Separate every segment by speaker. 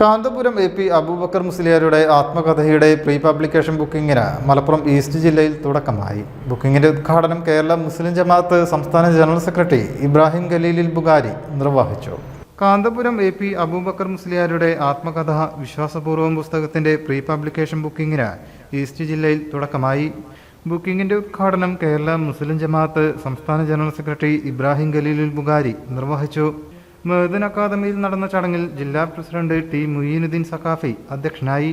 Speaker 1: Kanthapuram A P Abubakar മുസ്ലിയാരുടെ ആത്മകഥയുടെ pre publication ബുക്കിങ്ങിന് മലപ്പുറം ഈസ്റ്റ് ജില്ലയിൽ തുടക്കമായി. ബുക്കിങ്ങിന്റെ ഉദ്ഘാടനം കേരള മുസ്ലിം ജമാഅത്ത് സംസ്ഥാന ജനറൽ സെക്രട്ടറി ഇബ്രാഹിം ഖലീലിൽ ബുഗാരി നിർവഹിച്ചു. കാന്തപുരം എ പി അബൂബക്കർ മുസ്ലിയാരുടെ ആത്മകഥ വിശ്വാസപൂർവം പുസ്തകത്തിന്റെ പ്രീ പബ്ലിക്കേഷൻ ബുക്കിങ്ങിന് ഈസ്റ്റ് ജില്ലയിൽ തുടക്കമായി. ബുക്കിങ്ങിന്റെ ഉദ്ഘാടനം കേരള മുസ്ലിം ജമാഅത്ത് സംസ്ഥാന ജനറൽ സെക്രട്ടറി ഇബ്രാഹിം ഖലീലുൽ ബുഗാരി നിർവഹിച്ചു. മെഹദൻ അക്കാദമിയിൽ നടന്ന ചടങ്ങിൽ ജില്ലാ പ്രസിഡന്റ് ടി മുയീനുദ്ദീൻ സഖാഫി അധ്യക്ഷനായി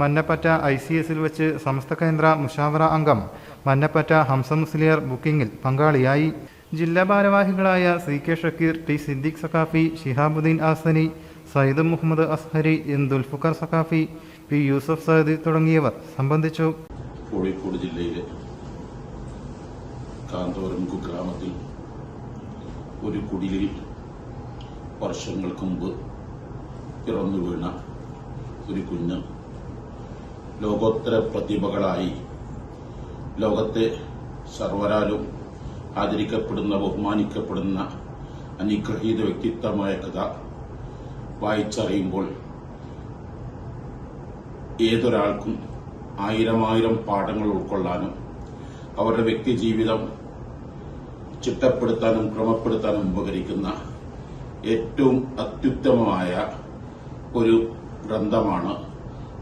Speaker 1: മന്നപ്പറ്റ ഐ സി എസിൽ വെച്ച് സമസ്ത കേന്ദ്ര മുഷാവറ അംഗം മന്നപ്പറ്റ ഹംസ മുസ്ലിയർ ബുക്കിംഗിൽ പങ്കാളിയായി. ജില്ലാ ഭാരവാഹികളായ C K Shakir T Siddique Saqafi Shihabuddin Ahsani Sayyid Muhammad Azhari N Dulfuqar Saqafi P Yusuf Sayyidi തുടങ്ങിയവർ സംബന്ധിച്ചു.
Speaker 2: കോഴിക്കോട് ജില്ലയിലെ കാന്തോരം ഗ്രാമത്തിൽ ഒരു കുടിലിൽ വർഷങ്ങൾക്ക് മുമ്പ് പിറന്നു വീണ ഒരു കുഞ്ഞ് ലോകോത്തര പ്രതിഭകളായി ലോകത്തെ സർവരാലും ആദരിക്കപ്പെടുന്ന ബഹുമാനിക്കപ്പെടുന്ന അനുഗ്രഹീത വ്യക്തിത്വമായ കഥ വായിച്ചറിയുമ്പോൾ ഏതൊരാൾക്കും ആയിരം ആയിരം പാഠങ്ങൾ ഉൾക്കൊള്ളാനും അവരുടെ വ്യക്തി ജീവിതം ചിട്ടപ്പെടുത്താനും ക്രമപ്പെടുത്താനും ഉപകരിക്കുന്ന ഏറ്റവും അത്യുത്തമമായ ഒരു ഗ്രന്ഥമാണ്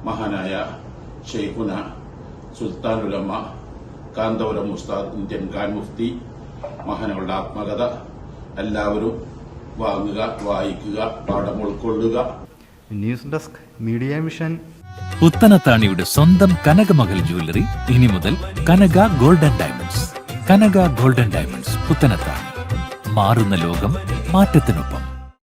Speaker 2: മഹാനായ ഷെയ്ഖുന സുൽത്താൻ ഉലമ കാന്തപുരം ഉസ്താദ് ഇന്ത്യൻ ഖാൻ മുഫ്തി. മഹാനവരുടെ ആത്മകഥ. എല്ലാവരും വാങ്ങുക വായിക്കുക പാഠം ഉൾക്കൊള്ളുക.
Speaker 1: News desk media mission.
Speaker 3: പുത്തനത്താണിയുടെ സ്വന്തം കനകമകൽ ജ്വല്ലറി ഇനി മുതൽ Kanaka golden diamonds. Kanaka golden diamonds Puthanathani മാറുന്ന ലോകം മാറ്റത്തിനൊപ്പം.